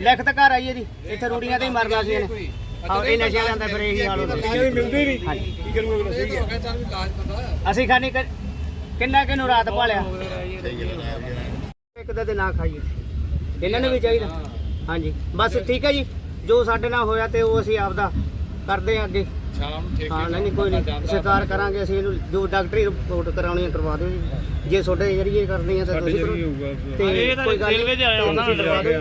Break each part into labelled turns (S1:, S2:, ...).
S1: ਲਿਖਤ ਘਰ ਆਈ ਇਹਦੀ। ਇੱਥੇ ਰੂੜੀਆਂ ਤੇ ਹੀ ਮਰਨਾ ਸੀ ਇਹਨੇ। ਹਾਂ ਇਹ ਨਸ਼ੇ ਲੈਂਦਾ ਫਿਰ ਇਹੀ ਹਾਲ ਹੁੰਦਾ
S2: ਮਿਲਦੇ ਨਹੀਂ। ਕੀ ਕਰੂਗਾ ਸਹੀ ਹੈ
S1: ਅਸੀਂ ਖਾਣੀ ਕਿ- ਕਿੰਨਾ ਕਿਨੂੰ ਰਾਤ ਭਾਲਿਆ? ਇੱਕ ਦਾ ਤੇ ਨਾ ਖਾਈਏ। ਇਹਨਾਂ ਨੂੰ ਵੀ ਚਾਹੀਦਾ। ਹਾਂਜੀ। ਬਸ ਠੀਕ ਹੈ ਜੀ। ਜੋ ਸਾਡੇ ਨਾਲ ਹੋਇਆ ਤੇ ਉਹ ਅਸੀਂ ਆਪਦਾ ਕਰਦੇ ਹਾਂ ਅੱਗੇ।
S2: ਸ਼ਾਮ ਨੂੰ
S1: ਹਾਂ ਨਹੀਂ ਨਹੀਂ ਕੋਈ ਨਹੀਂ। ਸਰਕਾਰ ਕਰਾਂਗੇ ਅਸੀਂ ਇਹਨੂੰ ਜੋ ਡਾਕਟਰੀ ਰਿਪੋਰਟ ਕਰਾਉਣੀ ਹੈ ਕਰਵਾ ਦਿਓ ਜੀ। ਜੇ ਤੁਹਾਡੇ ਜਰੀਏ ਕਰਨੀ ਹੈ ਤਾਂ ਤੁਸੀਂ ਕਰੋ। ਤੇ ਕੋਈ ਗੱਲ ਰੇਲਵੇ ਦੇ ਆਇਆ ਉਹਨਾਂ ਨੇ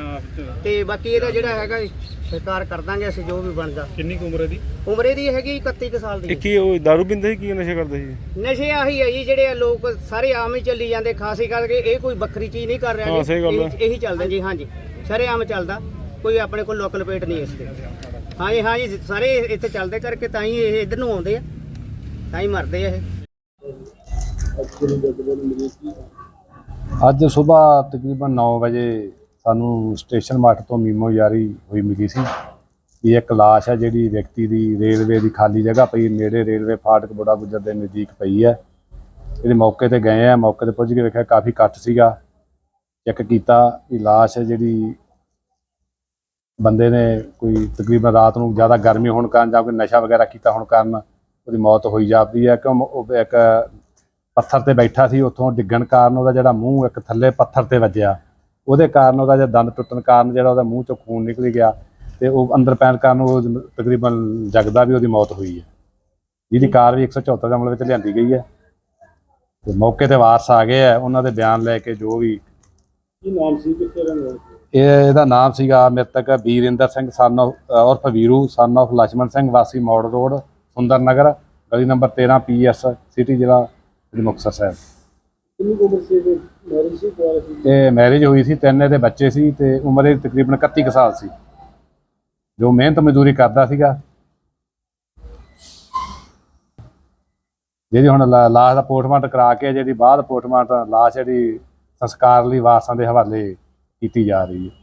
S1: ਤੇ ਬਾਕੀ ਇਹਦਾ ਜਿਹੜਾ ਹੈਗਾ ਜੀ, ਸਰਕਾਰ ਕਰ ਦਾਂਗੇ ਅਸੀਂ ਜੋ ਵੀ ਬਣਦਾ।
S3: ਕਿੰਨੀ ਕੁ ਉਮਰ ਹੈ ਦੀ
S1: ਉਮਰ ਇਹਦੀ ਹੈਗੀ 31 ਕੁ ਸਾਲ ਦੀ
S3: ਇਹ ਕੀ ਉਹ ਦਾਰੂ ਪੀਂਦੇ ਸੀ ਕੀ ਨਸ਼ਾ ਕਰਦੇ ਸੀ?
S1: ਨਸ਼ੇ ਆਹੀ ਹੈ ਜੀ ਜਿਹੜੇ ਆ ਲੋਕ ਸਾਰੇ ਆਮ ਹੀ ਚੱਲੀ ਜਾਂਦੇ ਖਾਸੀ ਕਰਕੇ ਇਹ ਕੋਈ ਵੱਖਰੀ ਚੀਜ਼ ਨਹੀਂ ਕਰ ਰਿਹਾ
S3: ਹਾਂ, ਸਹੀ ਗੱਲ ਹੈ।
S1: ਇਹੀ- ਇਹੀ ਚੱਲਦਾ ਜੀ ਹਾਂਜੀ। ਸਾਰੇ ਆਮ ਚੱਲਦਾ। ਕੋਈ ਆਪਣੇ ਕੋਲ ਲੋਕਲ ਪੇਟ ਨਹੀਂ ਇਸ ਤੇ। ਹਾਂਜੀ ਹਾਂਜੀ ਸਾਰੇ ਇੱਥੇ ਚੱਲਦੇ ਕਰਕੇ ਤਾਂ ਹੀ ਇਹ ਇਧਰ ਨੂੰ ਆਉਂਦੇ ਆ। ਤਾਂ ਹੀ ਮਰਦੇ ਆ ਇਹ।
S4: ਅੱਜ ਸਵੇਰ ਤਕਰੀਬਨ 9 ਵਜੇ ਸਾਨੂੰ ਸਟੇਸ਼ਨ ਮਾਰਟ ਤੋਂ ਮੀਮੋ ਜਾਰੀ ਹੋਈ ਮਿਲੀ ਸੀ ਵੀ ਇੱਕ ਲਾਸ਼ ਹੈ ਜਿਹੜੀ ਵਿਅਕਤੀ ਦੀ ਰੇਲਵੇ ਦੀ ਖਾਲੀ ਜਗ੍ਹਾ ਪਈ, ਨੇੜੇ ਰੇਲਵੇ ਫਾਟਕ ਬੜਾ ਗੁਜਰ ਦੇ ਨਜ਼ਦੀਕ ਪਈ ਹੈ। ਇਹਦੇ ਮੌਕੇ ਤੇ ਗਏ ਆ, ਮੌਕੇ ਤੇ ਪੁੱਜ ਕੇ ਵੇਖਿਆ ਕਾਫੀ ਕੱਟ ਸੀਗਾ। ਚੈੱਕ ਕੀਤਾ ਇਹ ਲਾਸ਼ ਹੈ ਜਿਹੜੀ ਬੰਦੇ ਨੇ ਕੋਈ ਤਕਰੀਬਨ ਰਾਤ ਨੂੰ ਜ਼ਿਆਦਾ ਗਰਮੀ ਹੋਣ ਕਾਰਨ ਜਾਂ ਕੋਈ ਨਸ਼ਾ ਵਗੈਰਾ ਕੀਤਾ ਹੋਣ ਕਾਰਨ ਉਹਦੀ ਮੌਤ ਹੋਈ ਜਾਂਦੀ ਹੈ, ਕਿਉਂ ਉਹ ਇੱਕ ਪੱਥਰ ਤੇ ਬੈਠਾ ਸੀ, ਉੱਥੋਂ ਡਿੱਗਣ ਕਾਰਨ ਉਹਦਾ ਜਿਹੜਾ ਮੂੰਹ ਇੱਕ ਥੱਲੇ ਪੱਥਰ ਤੇ ਵੱਜਿਆ। ਉਹਦੇ ਕਾਰਨ ਉਹਦਾ ਜਿਹੜਾ ਦੰਦ ਟੁੱਟਣ ਕਾਰਨ ਜਿਹੜਾ ਉਹਦਾ ਮੂੰਹ ਚੋਂ ਖੂਨ ਨਿਕਲ ਗਿਆ ਤੇ ਉਹ ਅੰਦਰ ਪੈਣ ਕਾਰਨ ਉਹ ਤਕਰੀਬਨ ਜਗਦਾ ਵੀ ਉਹਦੀ ਮੌਤ ਹੋਈ ਹੈ। ਜਿਹਦੀ ਕਾਰ ਵੀ 174 ਦੇ ਅਮਲ ਵਿੱਚ ਲਿਆਂਦੀ ਗਈ ਹੈ। ਤੇ ਮੌਕੇ ਤੇ ਵਾਰਸ ਆ ਗਏ ਆ ਉਹਨਾਂ ਦੇ ਬਿਆਨ ਲੈ ਕੇ ਜੋ ਵੀ
S3: ਕੀ ਨਾਮ ਸੀ ਕਿੱਥੇ ਰਹਿਣ
S4: ਸੀ? ਇਹਦਾ ਨਾਮ ਸੀਗਾ ਮ੍ਰਿਤਕ ਵੀਰਿੰਦਰ ਸਿੰਘ ਸਨ ਉਰਫ ਵੀਰੂ ਸਨ of ਲਛਮਣ ਸਿੰਘ ਵਾਸੀ ਮੌੜ ਰੋਡ ਸੁੰਦਰ ਨਗਰ ਗਲੀ ਨੰਬਰ 13 ਪੀਐਸ ਸਿਟੀ ਜ਼ਿਲ੍ਹਾ ਸ੍ਰੀ ਸਾਹਿਬ।
S3: ਮੈਰਿਜ
S4: ਇਹ ਮੈਰਿਜ ਹੋਈ ਸੀ ਤਿੰਨ ਇਹਦੇ ਬੱਚੇ ਸੀ ਤੇ ਉਮਰ ਇਹਦੀ ਤਕਰੀਬਨ 31 ਕੁ ਸਾਲ ਸੀ। ਜੋ ਮਿਹਨਤ ਮਜ਼ਦੂਰੀ ਕਰਦਾ ਸੀਗਾ। ਜਿਹੜੀ ਹੁਣ ਲਾ- ਲਾਸ਼ ਦਾ ਪੋਸਟਮਾਰਟ ਕਰਾ ਕੇ ਜਿਹੜੀ ਬਾਅਦ ਪੋਸਟਮਾਰਟ ਲਾਸ਼ ਜਿਹੜੀ ਸੰਸਕਾਰ ਲਈ ਵਾਰਸਾਂ ਦੇ ਹਵਾਲੇ ਕੀਤੀ ਜਾ ਰਹੀ ਹੈ।